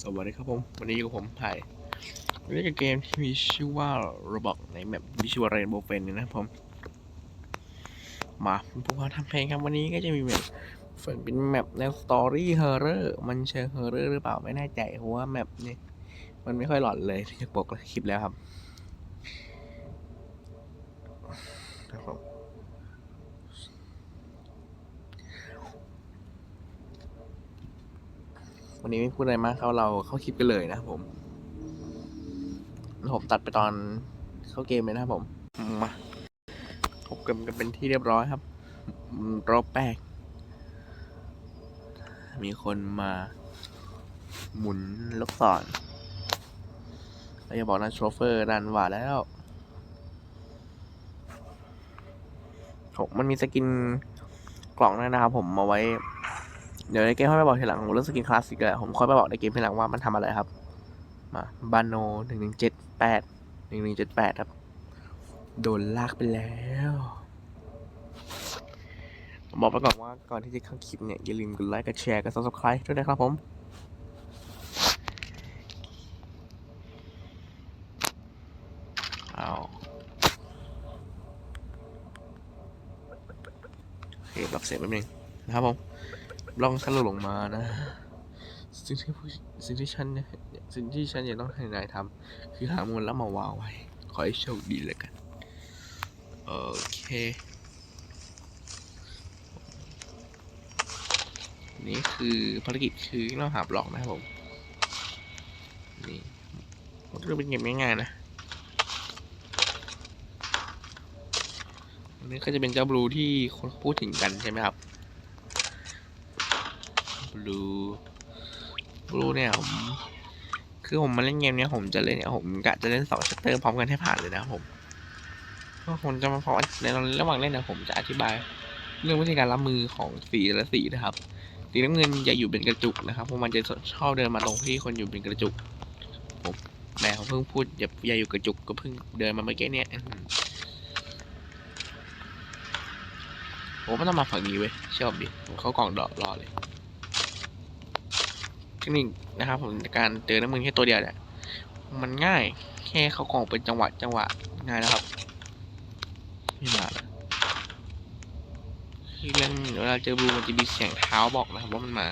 สวัสดีครับผม วันนี้อยู่กับผมไผ่วันนี้จะเกมที่มีชื่อว่า Roblox ในแมปวิชวลเรนโบว์เฟนนะครับผม มาพวกเราทำเพลงครับวันนี้ก็จะมีแบบฝนเป็นแมปแนวสตอรี่เฮอร์เรอร์มันเชิงเฮอร์เรอร์หรือเปล่าไม่แน่ใจเพราะว่าแมปนี้มันไม่ค่อยหลอนเลยที่จะบอกคลิปแล้วครับผม วันนี้ไม่พูดอะไรมากเขาเราเข้าคลิปกันเลยนะครับผมผมตัดไปตอนเข้าเกมเลยนะครับผมมาพบกันกันเป็นที่เรียบร้อยครับ รอบแป้งมีคนมา หมุนลูกศรเราจะบอกนะโชเฟอร์ดันหวาแล้วผมมันมีสกินกล่องด้วยนะครับผมมาไว้ เดี๋ยวในเกมค่อยไปบอกทีหลังผมเรื่องสกินคลาสสิกเลยผมค่อยไปบอกในเกมทีหลังว่ามันทำอะไรครับ มาบานโนหนึ่งหนึ่งเจ็ดแปดหนึ่งหนึ่งเจ็ดแปดครับ โดนลากไปแล้วบอกไปก่อนว่าก่อนที่จะเข้าคลิปเนี่ย อย่าลืมกดไลค์กดแชร์กด subscribe ด้วยนะครับผมเอาโอเคปรับเสียงแป๊บนึงนะครับผม ลองสรุปลงมานะ สิ่งที่ผู้สิ่งที่ฉันเนี่ยสิ่งที่ฉันจะต้องให้นายทำคือหามูลแล้วมาวางไว้ ขอให้โชคดีเลยกัน โอเค นี่คือภารกิจคือเราหาบล็อกนะครับผม นี่มันก็เป็นเกมง่ายๆนะอันนี้ก็จะเป็นเจ้าบลูที่คนพูดถึงกันใช่ไหมครับ บลูบลูเนี่ยผมคือผมมาเล่นเกมเนี้ยผมจะเล่นเนี่ยผมกะจะเล่นสองชัตเตอร์พร้อมกันให้ผ่านเลยนะผมก็ผมจะมาพอในระหว่างเล่นนะผมจะอธิบาย เรื่องวิธีการรับมือของสีแต่ละสีนะครับ สีน้ำเงินอย่าอยู่เป็นกระจุกนะครับเพราะมันจะชอบเดินมาตรงที่คนอยู่เป็นกระจุกผมแม่เขาเพิ่งพูดอย่าอย่าอยู่กระจุกก็เพิ่งเดินมาเมื่อกี้เนี่ยอื้อหือผมไม่ต้องมาฝั่งนี้เว้ยชอบดิผมเข้ากล่องดอกรอเลย เทคนิคนะครับผมในการเตือนน้ำมือแค่ตัวเดียวเนี่ยมันง่ายแค่เขากองเป็นจังหวะจังหวะง่ายนะครับไม่มาคือเรื่องเวลาเจอบลูมันจะมีเสียงเท้าบอกนะครับว่ามันมา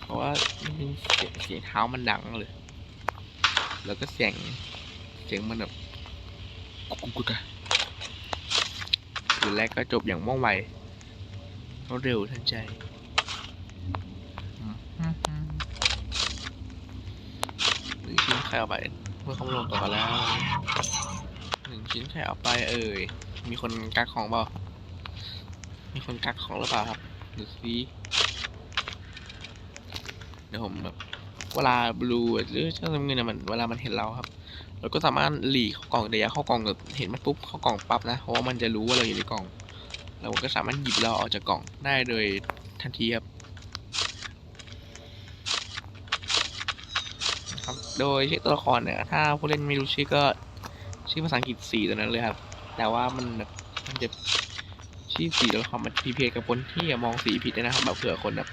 เพราะว่ามันเป็นเสียงเสียงเท้ามันดังเลย แล้วก็เสียงเสียงมันแบบกุกกุกอะคือแรกก็จบอย่างว่องไวรวดเร็วทันใจอืมอืมอืม หนึ่งชิ้น ใครเอาไปเมื่อเขามาลงต่อกันแล้วหนึ่งชิ้นใครเอาไปเอ่ย มีคนกักของเปล่ามีคนกักของหรือเปล่าครับดูสิเดี๋ยวผมแบบเวลาบลูหรือเจ้าน้ำเงินนะมันเวลามันเห็นเราครับเราก็สามารถหลีกเข้ากล่องเดียวเข้ากล่องแบบเห็นมันปุ๊บเข้ากล่องปั๊บนะเพราะว่ามันจะรู้ว่าเราอยู่ในกล่อง เราก็สามารถหยิบเราออกจากกล่องได้โดยทันทีครับ ครับ โดยชื่อตัวละครเนี่ย ถ้าผู้เล่นไม่รู้ชื่อก็ชื่อภาษาอังกฤษสีตัวนั้นเลยครับ แต่ว่ามันแบบมันจะชื่อสีตัวละครมันพีเพกับคนที่มองสีผิดนะครับแบบเผื่อคนแบบ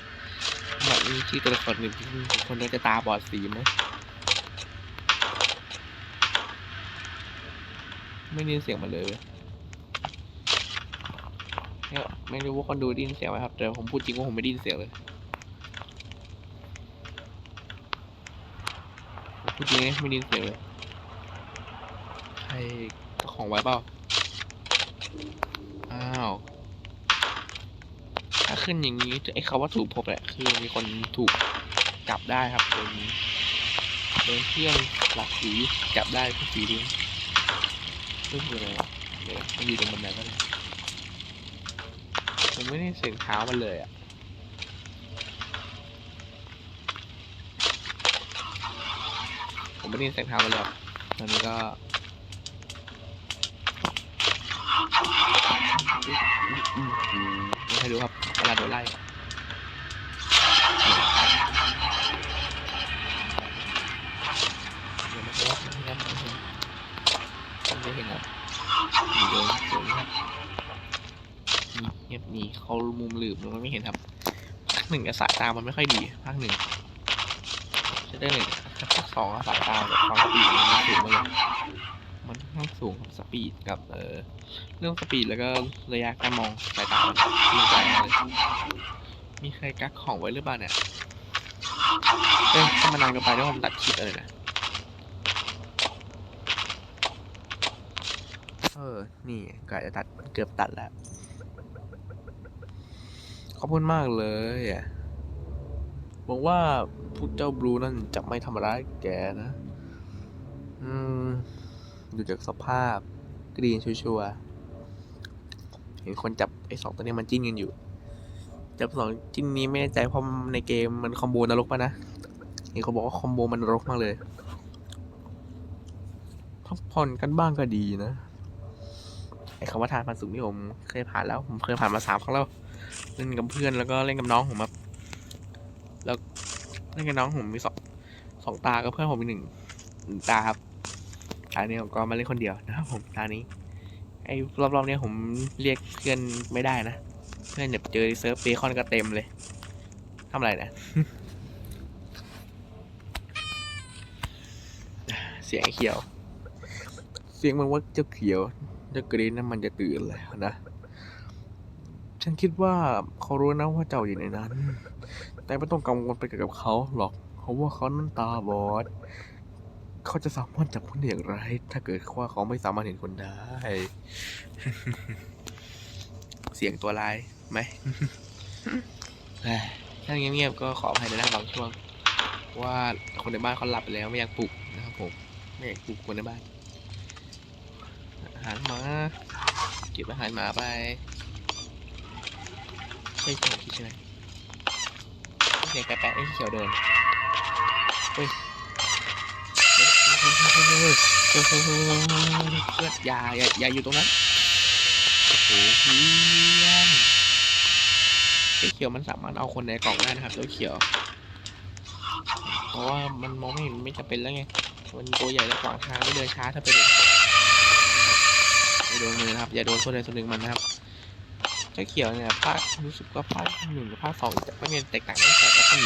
แบบมีชื่อตัวละครหนึ่งที่คนก็จะตาบอดสีไหมไม่ได้ยินเสียงมันเลยเว้ยเนี่ยไม่รู้ว่าคนดูได้ยินเสียงไหมครับแต่ผมพูดจริงว่าผมไม่ได้ยินเสียงเลย พูดจริงนะไม่ได้ยินเสียงเลยใครเจ้าของไว้เปล่าอ้าวถ้าขึ้นอย่างนี้ไอ้คำว่าถูกพบแหละคือมีคนถูกจับได้ครับโดนโดนเพื่อนหลักสีจับได้ผู้สีด้วยเรื่องอะไรวะเดี๋ยวมันอยู่ตรงบันไดก็ได้ผมไม่ได้เสียงเท้ามันเลยอะ ผม ไม่ได้ยินเสียงเท้ามันเลยครับตอนนี้ก็ไม่ให้ดูครับเวลาโดนไล่ไม่เห็นครับโดนโดนครับเงียบนี่เขามุมหลืบมันไม่เห็นครับภาคหนึ่งอะสายตามันไม่ค่อยดีภาคหนึ่งฉจะได้หนึ่ง สองอะสายตากับความสปีดมันสูงมากมันค่อนข้างสูงสปีดกับเออเรื่องสปีดแล้วก็ระยะการมองสายตามันชื่นใจมากเลยมีใครกักของไว้หรือเปล่าเนี่ยเอ้ยถ้ามันนานเกินไปเดี๋ยวผมตัดคลิปเลยนะเออ นี่กะจะตัดเกือบตัดแล้ว ขอบคุณมากเลยอะ หวังว่าพวกเจ้าบลูนั่นจะไม่ทำร้ายแกนะ อืมดูจากสภาพกรีนชัวร์ๆเห็นคนจับไอ้สองตัวนี้มันจิ้นกันอยู่ จับสองจิ้นนี้ไม่แน่ใจเพราะในเกมมันคอมโบนรกปะนะเห็นเขาบอกว่าคอมโบมันนรกมากเลยพักผ่อนกันบ้างก็ดีนะไอ้คำว่าทานพันสุขนี่ผมเคยผ่านแล้ว ผมเคยผ่านมาสามครั้งแล้วเล่นกับเพื่อนแล้วก็เล่นกับน้องผมครับ แล้วเล่นกับน้องผมมีสองสองตากับเพื่อนผมมีหนึ่งหนึ่งตาครับตาเนี้ผมก็มาเล่นคนเดียวนะครับผมตานี้ ไอ้รอบๆเนี้ยผมเรียกเพื่อนไม่ได้นะ เพื่อนแบบเจอเซิร์ฟเบคอนก็เต็มเลยทำอะไรนะเสียงเขียว เสียงมันว่าเจ้าเขียวเจ้ากรีนนั้นมันจะตื่นแล้วนะ ฉันคิดว่าเขารู้นะว่าเจ้าอยู่ในนั้น แต่ไม่ต้องกังวลไปกับเขาหรอก เพราะว่าเขานั้นตาบอด เขาจะสามารถจับคนได้อย่างไร ถ้าเกิดว่าเขาไม่สามารถเห็นคนได้ เสียงตัวลายไหมถ้าเงียบๆก็ขออภัยในหน้าบางช่วง ว่าคนในบ้านเขาหลับไปแล้วไม่อยากปลุกนะครับผม ไม่อยากปลุกคนในบ้าน อาหารหมาเก็บอาหารหมาไปใช่ใช่คิดใช่ไหม สียงแปะไอ้เขียวเดินเฮ้ยเฮ้ยอนอย่าอย่าอย่าอยู่ตรงนั้นโอ้โหเพื่อนไอ้เขียวมันสามารถเอาคนในกล่องได้นะครับตัวเขียว เพราะว่ามันมองไม่เห็นไม่จำเป็นแล้วไง มันตัวใหญ่แล้วขวางทางไม่เดินช้าถ้าไปเด็กโดนมืยนะครับอย่าโดนคนใดส่วนหนึ่งมันนะครับเจ้าเขียวเนี่ยภาครู้สึกว่าภาคหนึ่งกับภาคสองจะไม่เป็นแตกต่างกัน ผี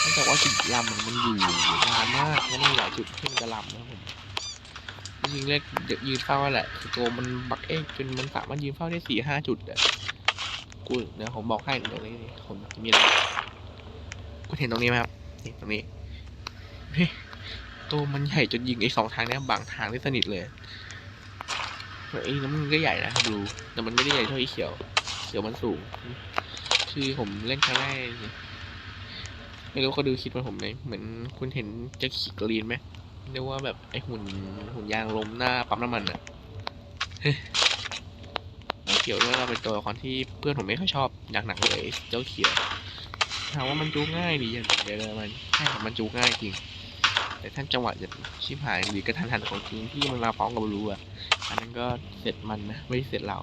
เนื่องจากว่าจุดลำมันอยู่นานมากแล้วมันมีหลายจุดที่มันจะลำนะผมจริงๆเลขยืนเฝ้าแหละคือตัวมันบักเอ๊กจนมันสามารถยืนเฝ้าได้สี่ห้าจุดอะกูเดี๋ยวผมบอกให้ตรงนี้ผมจะมีอะไรคุณเห็นตรงนี้ไหมครับนี่ตรงนี้ตัวมันใหญ่จนยิงไอ้สองทางเนี้ยบางทางได้สนิทเลยไอ้น้ำมันก็ใหญ่นะดูแต่มันไม่ได้ใหญ่เท่าไอ้เขียว เขียวมันสูง คือผมเล่นครั้งแรก ไม่รู้เขาดูคิดว่าผมไหมเหมือนคุณเห็นเจะขี่กรีนไหมเรียกว่าแบบไอหุ่นหุ่นยางลมหน้าปั๊มน้ำมันอะเฮ้ยไอ้เขียวด้วยเราเป็นตัวละครที่เพื่อนผมไม่ค่อยชอบอย่างหนักเลยเจ้าเขียวถามว่ามันจูงง่ายดีอย่างเดียวเลยมันใช่ครับมันจูงง่ายจริง แต่ท่านจังหวะจะชิบหายหรือกระทันหันของจริงที่มันมาพร้อมกับบลูอะอันนั้นก็เสร็จมันนะไม่ได้เสร็จเรา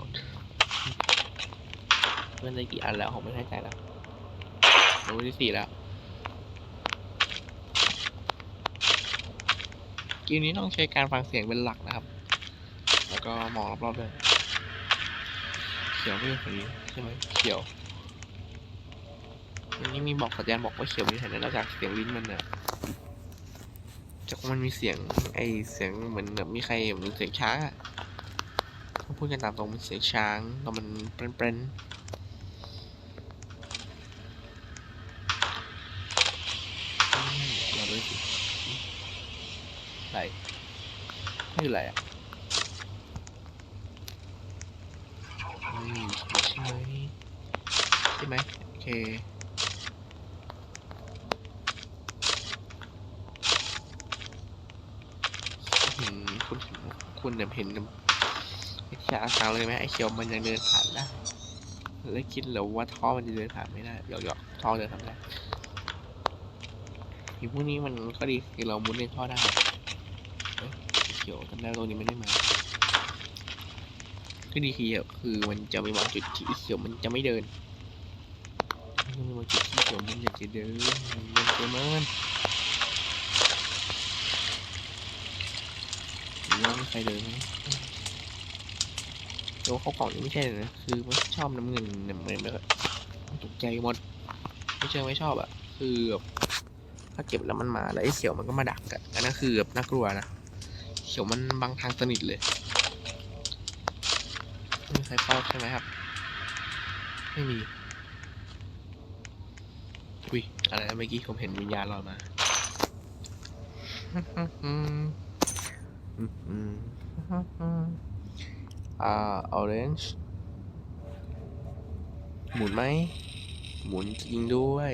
เพื่อนได้กี่อันแล้วผมไม่แน่ใจแล้วรู้ที่สี่แล้ว เกมนี้ต้องใช้การฟังเสียงเป็นหลักนะครับ แล้วก็มองรอบๆด้วยเขียวไม่ใช่สีใช่ไหมเขียวอันนี้มีบอกสัญญาณบอกว่าเขียวมีแถวนอกจากเสียงลิ้นมันอะจากมันมีเสียงไอเสียงเหมือนแบบมีใครเหมือนเสียงช้างอะถ้าพูดกันตามตรงมันเสียงช้างแล้วมันเปรนเปรนอืมเราด้วยสิอะไร ไม่คืออะไรอะอืมใช่ใช่ไหมโอเคอืมคุณเห็นคุณเนี่ยเห็นไอ้ชาสังเลยไหมไอ้เขียวมันยังเดินผ่านได้แล้วคิดเหรอว่าท่อมันจะเดินผ่านไม่ได้หยอกหยอกท่อเดินผ่านได้ทีพวกนี้มันก็ดีคือเรามุดเล่นท่อได้ เขียวกันได้ตัวนี้ไม่ได้มาก็ดีคือคือมันจะมีบางจุดที่เขียวมันจะไม่เดินมันจะมีบางจุดที่เขียวมันอยากจะเดินมันเดินตัวมันหรือว่าไม่ใครเลยนะโดเขากล่องนี่ไม่ใช่เลยนะคือมันชอบน้ำเงินนี่ยเหมือนแบบตกใจหมดไม่เชื่อไม่ชอบอะคือแบบถ้าเก็บแล้วมันมาแล้วไอ้เขียวมันก็มาดักกันอันนั้นคือแบบน่ากลัวนะ ขียวมันบังทางสนิทเลยมีใครเฝ้าใช่ไหมครับ ไม่มีอุ้ยอะไรนะเมื่อกี้ผมเห็นวิญญาณลอยมาอ่า orange หมุนไหม หมุนจริงด้วย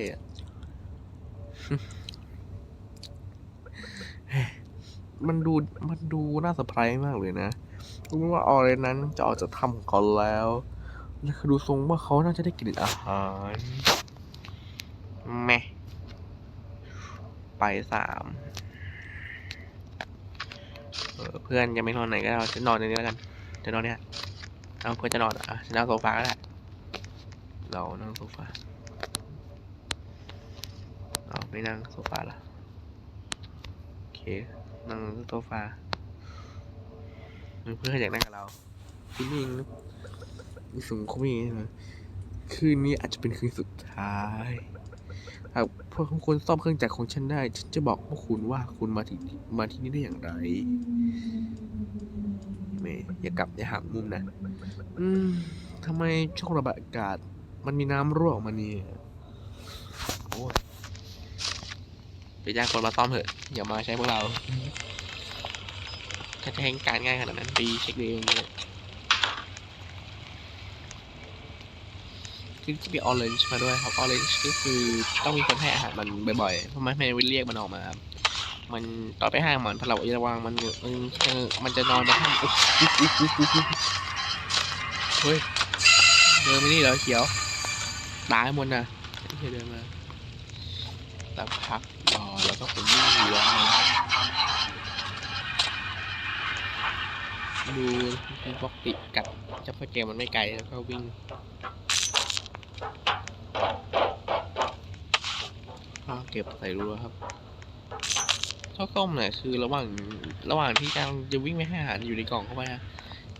มันดูมันดูน่าเซอร์ไพรส์มากเลยนะรู้ไหมว่าออเรนนั้นจะออกจากถ้ำของเขาแล้วและดูทรงว่าเขาน่าจะได้กลิ่นอาหารแม่ไปสามเออเพื่อนยังไม่นอนไหนก็เราจะนอนในนี้แล้วกันจะนอนเนี่ยเอาเพื่อนจะนอนอะจะนั่งโซฟาก็ได้เรานั่งโซฟาเอาไม่นั่งโซฟาละโอเค นั่งโซฟาเพื่อนอยากนั่งกับเราที่นี่มีสูงเขามีนคืนนี้อาจจะเป็นคืนสุดท้ายหากพวกคุณซ่อมเครื่องจักรของฉันได้ ฉันจะบอกพวกคุณว่าคุณมาที่มาที่นี่ได้อย่างไรเมย์อย่ากลับอย่าหักมุมนะอืมทำไมช่องระบายอากาศ มันมีน้ำรั่วออกมาเนี่ยโอ้ย ไปจ้างคนมาซ่อมเถอะอย่ามาใช้พวกเราถ้าจะให้การง่ายขนาดนั้นไปเช็คดูเองเลยคือจะมีออเรนจ์มาด้วยครับออเรนจ์ก็คือต้องมีคนให้อาหารมันบ่อยๆเพราะมันไม่ได้เรียกมันออกมาครับมันต่อนไปห้างมันถ้าเราอย่าระวังมันมันมันจะนอนในห้างอุ๊บบเฮ้ยเดินไมานี่เหรอเขียวตายหมดนะเดินมาสักพัก รอแล้วก็ผมวิ่งอยู่แล้วดูเป็นปกติกัดเจับเกมมันไม่ไกลแล้วก็วิ่งก็เก็บใส่รั้วครับข้าวต้มเนี่ยคือระหว่างระหว่างที่กำลังจะวิ่งไปให้อาหารอยู่ในกล่องเข้าไปนะ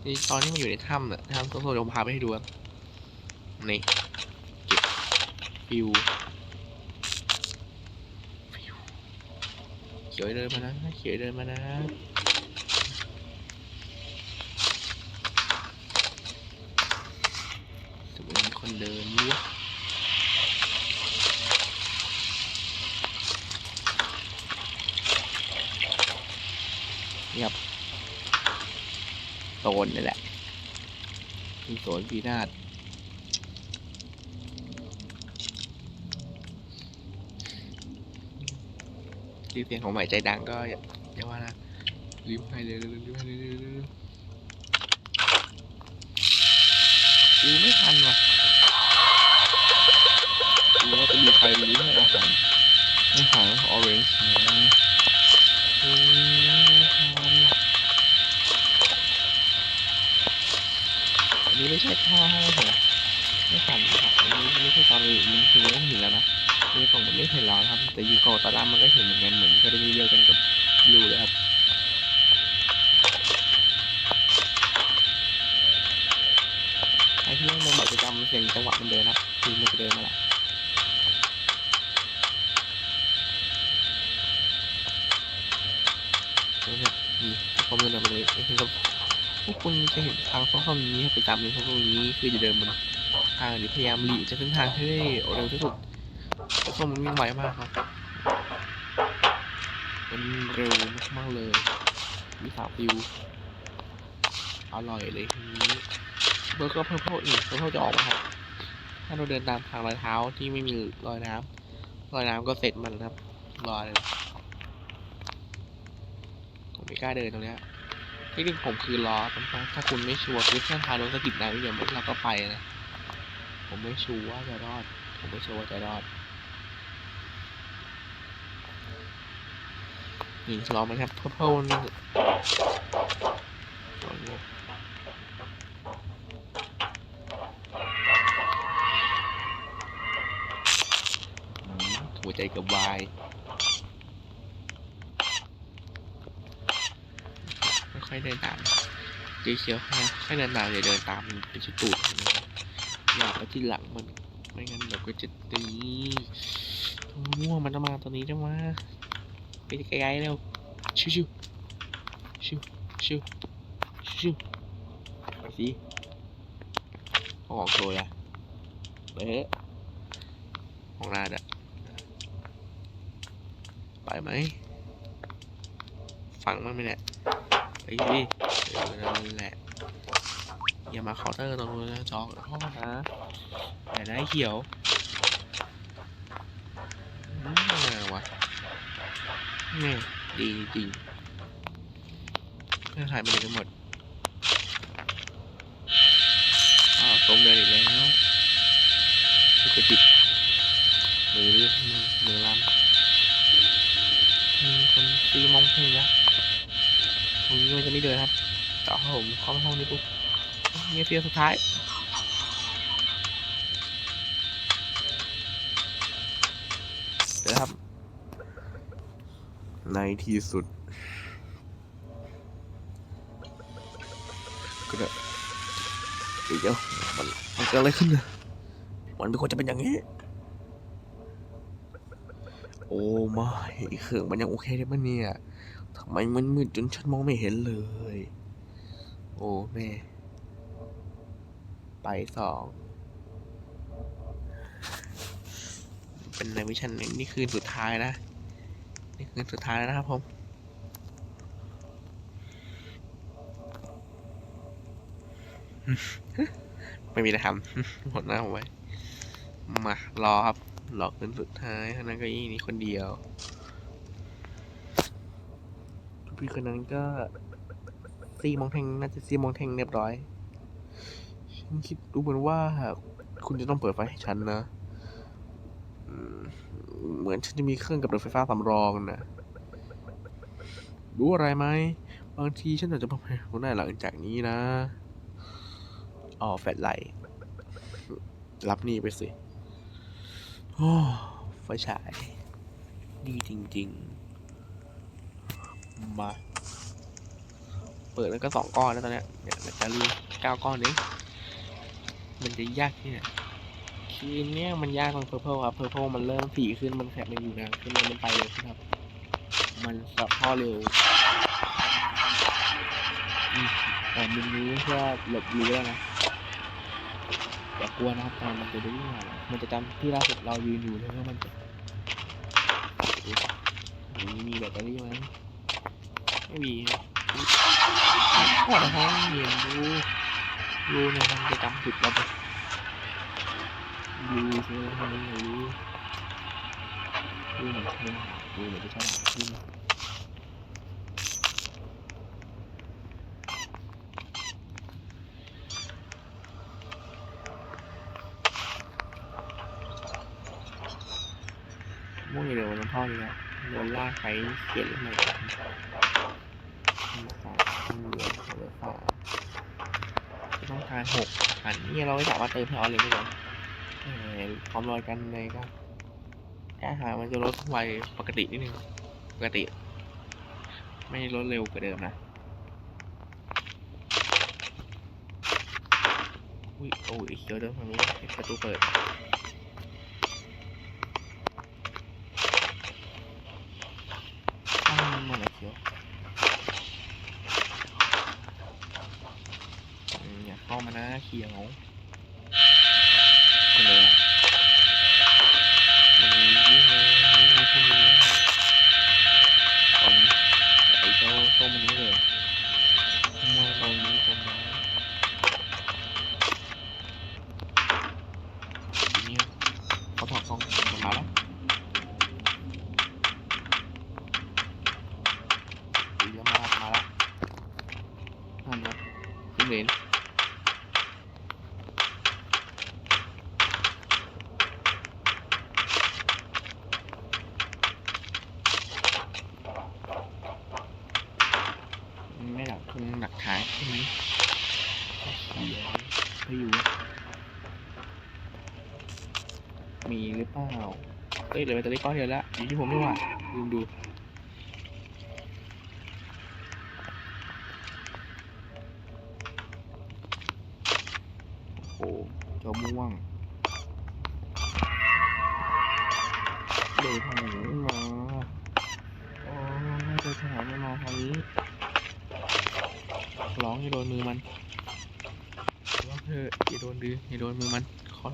นี่ตอนที่มันอยู่ในถ้ำเนี่ยถ้ำโซโซเดี๋ยวผมพาไปให้ดูครับนี่เก็บฟิวฟิวเขียวเดินมานะเขียวเดินมานะสมมติคนเดินเยอะเงียบโซนนี่แหละมีโซนพีนาศ รีบเสียงของใหม่ใจดังก็อย่าอย่าว่านะรีบให้เลยรีบให้เลยกูไม่ทันว่ะอูว่าจะมีใครรีบให้อาหารอาหารออเรนจ์อูไม่ทันอันนี้ไม่ใช่ท่าให้เหรอไม่ทันครับอันนี้ไม่ใช่ตอนมันถึงแล้วเห็นแล้วนะ นี่ผมไม่เห็นแล้วครับ แต่ยูโกะตาดามันก็เห็นเหมือนกันเหมือนกรณีเดียวกันกับบลูเลยครับไอ้ที่มันบอกจะจำเสียงจังหวะมันเดินครับคือมันจะเดินมาแหละนี่ครับนี่ข้อมูลอะไรเลยคือครับพวกคุณจะเห็นทางข้อมูลนี้ครับประจำเลยข้อมูลนี้คือจะเดินบนทางหรือพยายามหลีกจากเส้นทางให้ได้เร็วที่สุด ส้มมันวิ่งไวมากครับ มันเร็วมากๆเลย มีสาวฟิว อร่อยเลยทีนี้เบอร์ก็เพิ่มเพิ่มอีกเพิ่มเพิ่มจะออกมาครับ ถ้าเราเดินตามทางรอยเท้าที่ไม่มีรอยน้ำรอยน้ำก็เสร็จมันครับ รอเลยผมไม่กล้าเดินตรงเนี้ยที่ดึงผมคือรอถ้าคุณไม่ชัวร์คือเส้นทางโดนสะกิดน้ำอย่างเราก็ไปนะ ผมไม่ชัวร์ว่าจะรอด ผมไม่ชัวร์ว่าจะรอด นี่ลองไหมครับเพิ่มเพิ่มนี่ลองดูอืมหัวใจกับวายค่อยๆเดินตามเจีเขียวแค่อยๆเดินตามอย่าเดินตามเป็นชุดตูดอย่าไปที่หลังมันไม่งั้นเดี๋ยวก็จะตีโอ้ม่วมันต้องมาตัวนี้จังวะไป ไกลๆเร็วชิวชิวชิวชิวชิวไปสิเอาของโชยอะไปเถอะของนาดอะไปไหมฟังมั้งไหมเนี่ยไปสิเออนั่นแหละอย่ามาเคาน์เตอร์ตรงนู้นนะจอกพ่อนะแต่ได้เขียว อืมอะไรวะ นี่ดีจริงเพื่อหายไปไหนกันหมดอ้าวสมเดินอีกแล้วมันจะติดมือมือมือล้ำมีคนตีมองเพลงแล้วผมนี้มันจะไม่เดินครับ ต่อให้ผมเข้าห้องนี้ปุ๊บเงี้ยเฟียสุดท้ายเดี๋ยวครับ ในที่สุดก็ได้เดี๋ยวมันมันเกิดอะไรขึ้นเนี่ยมันไม่ควรจะเป็นอย่างนี้ โอ้ไม่เครื่องมันยังโอเคได้ปะเนี่ยทำไมมันมืดจนฉันมองไม่เห็นเลย โอ้แม่ไปสองเป็นในวิชันนี่นี่คืนสุดท้ายนะ นี่คืนสุดท้ายแล้วนะครับผมไม่มีอะไรทำหมดหน้าผมไว้ มารอครับรอคืนสุดท้ายนั้นก็ยี่นี้คนเดียวพี่คนนั้นก็ซีมองเทงน่าจะซีมองเทงเรียบร้อย ฉันคิดดูเหมือนว่าคุณจะต้องเปิดไฟให้ฉันนะ มือนฉันจะมีเครื่องกับรถไฟฟ้าสำรองนะรู้อะไรไหม บางทีฉันอาจจะไปหัวหน้าหลังจากนี้นะ อ๋อ แฟลไลท์รับนี่ไปสิ โอ้ไฟฉาย ดีจริง ๆ มา เปิดแล้วก็สองก้อนแล้วตอนนี้เนี่ยแบตเตอรี่เก้าก้อนเองมันจะยากที่ไหน คืนเนี้ยมันยากตรงเพอร์เพลครับเพอร์เพลมันเริ่มถี่ขึ้นมันแสบมันอยู่นานขึ้นมันไปเร็วขึ้นครับ มันสับท่อเร็วอแต่มึงรู้เพื่อหลบรู้แล้วนะอย่ากลัวนะครับตอนมันจะด้วิ่งมามันจะจำที่ล่าสุดเรายืนอยู่เลยว่ามันจะมีมีแบตเตอรี่ไหมไม่มีครับขอดห้องเรียนรู้รู้ในมันจะจำจุดเราไป ดูใช่ไหมคนนี้รู้รู้เหมือนเธอรู้เหมือนจะชอบรู้ไหมม่งเร็วน้ำท่อนี่นะโดนลากไปเขียนขึ้นมาต้องการหกอันนี้เราไม่สามารถเติมให้ออเลยไม่ได้เออ ความลอยกันในก็แค่หามันจะลดไวปกตินิดนึงปกติ ไม่ลดเร็วกว่าเดิมนะอุ้ยโอ้ยเขียวเดิมทางนู้นประตูเปิดมันอะไรเขียวอย่าเข้ามานะเขียวกันเลยอะมันมีวิ่งเลยวิ่งเลยพวกนี้ตอนไอ้เจ้าส้มมันนี้เลยมองตอนนี้จนมาทีนี้เขาถอดกล้องมันมาแล้ว สีจะมามาแล้วนั่นนะขึ้นเลนไม่หลักคงหลักท้ายใช่ไหมเขียวพายุมีหรือเปล่า เอ้ยเหลือแบตเตอรี่ก้อนเดียวแล้วอยู่ที่ผมไม่ว่าลืมดูโอ้โหเจ้าม่วงเดินทางไหนไม่มาโอ้น่าจะทางไม่มาทางนี้ร้องอย่าโดนมือมันร้องเถออย่าโดนดื้ออย่าโดนมือมันขอ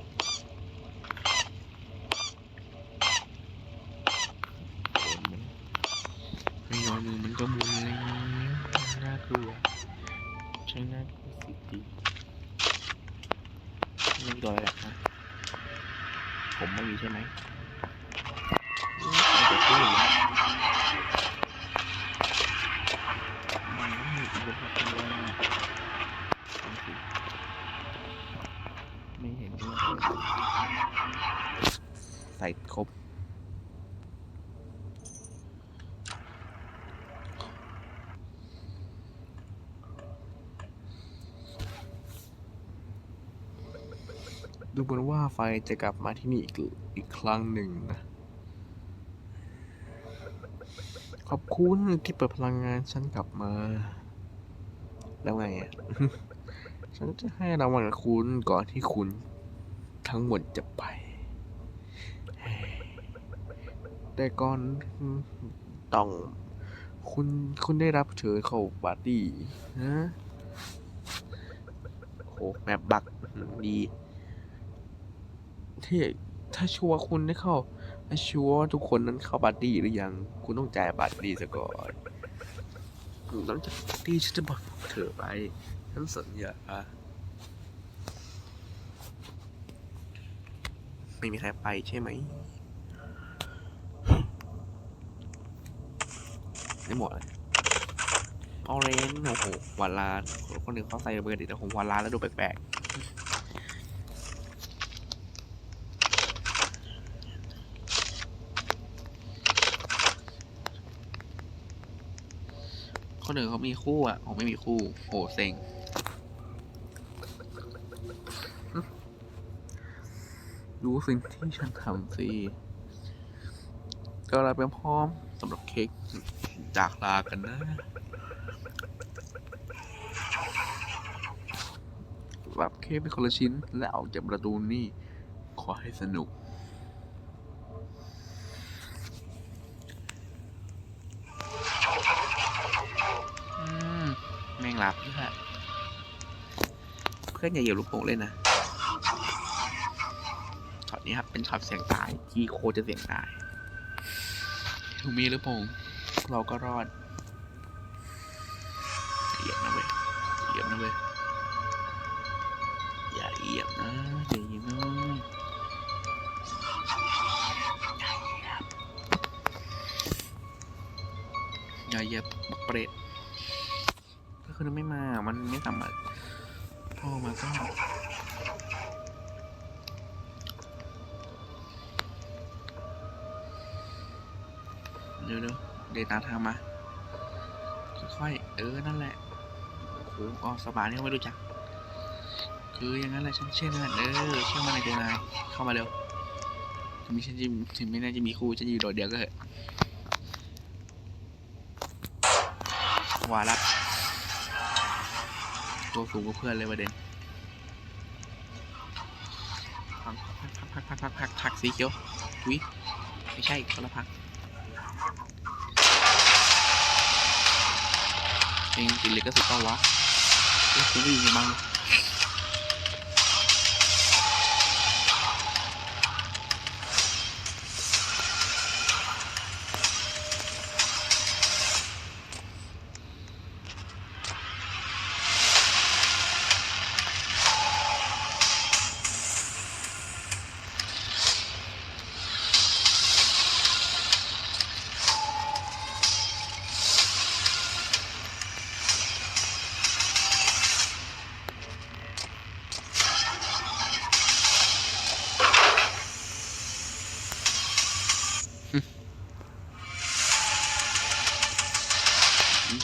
ดูเหมือนว่าไฟจะกลับมาที่นี่อีกอีกครั้งหนึ่งนะ ขอบคุณที่เปิดพลังงานฉันกลับมา แล้วไงอะ ฉันจะให้รางวัลกับคุณก่อนที่คุณทั้งหมดจะไป แต่ก่อนต้องคุณคุณได้รับเชิญเข้าปาร์ตี้นะโอ้แมปบักดี ที่ถ้าชัวร์คุณได้เข้าถ้าชัวร์ทุกคนนั้นเข้าปาร์ตี้หรือยัง คุณต้องจ่ายบัตรดีซะก่อนหลังจากดีฉันจะบอกเธอไปฉันสัญญาไม่มีใครไปใช่ไหมไม่หมดเลยออเรนโอ้โหวาลานคนหนึ่งเขาใส่เบอร์ดิแต่ผมวาลานแล้วดูแปลกๆ คนอื่นเขามีคู่อะ ผมไม่มีคู่โหเซ็งดูสิ่งที่ฉันทำสิก็อะไรเป็นพร้อมสำหรับเค้กจากลากันนะแบบเค้กเป็นคนละชิ้นและออกจากประตูนี่ ขอให้สนุก พื่อนอย่าเหยียบลูกโป่งเลยนะช็อตนี้ครับเป็นช็อตเสียงตายที่โคตรจะเสียงตายถูกมีลูกโป่งเราก็รอดอย่าเหยียบนะเว้ยอย่าเหยียบนะเว้ยอย่าเหยียบนะอย่าเหยียบนะอย่าเหยียบบักเปรตก็คือไม่มา มันไม่สามารถ โทรมาก็เดี๋ยวเดี๋ยวเดตามทางมา ค่อยๆ เออ นั่นแหละโอ้โหออสบายนี่ไม่รู้จัก คืออย่างนั้นแหละฉันเชื่อมันเออ เชื่อมันในตัวนาย เข้ามาเร็วถึงไม่ฉันจะถึงไม่น่าจะมีครูจะอยู่โดดเดียวก็เถอะวาละ ตัวสูงกว่าเพื่อนเลยประเด็นพักพักพักพักพักพักพักสีเขียววิไม่ใช่คนละพักเองกินเลยก็สุดเป้าวะเอ้ยคุณได้ยินยังบ้าง เ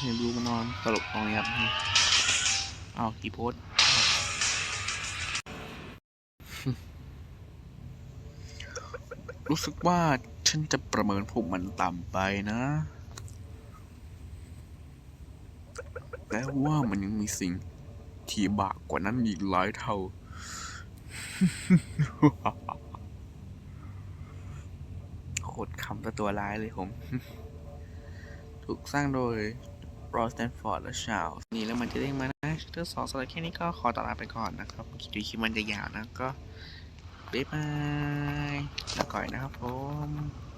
ห็นดูมันนอนตลกตรงนี้ครับนี่อ้าวกี่โพสรู้สึกว่าฉันจะประเมินพวกมันต่ำไปนะ แต่ว่ามันยังมีสิ่งที่บากกว่านั้นอีกหลายเท่า คคตรคำตัวตัวร้ายเลยผม ถูกสร้างโดยรอสแตนฟอร์ดและชาวนี่แล้วมันจะได้มานะชัตเตอร์สองสำหรับแค่นี้ก็ขอตลาไปก่อนนะครับคิดดูคิดมันจะยาวนะก็บ๊ายบายแล้วก่อนนะครับผม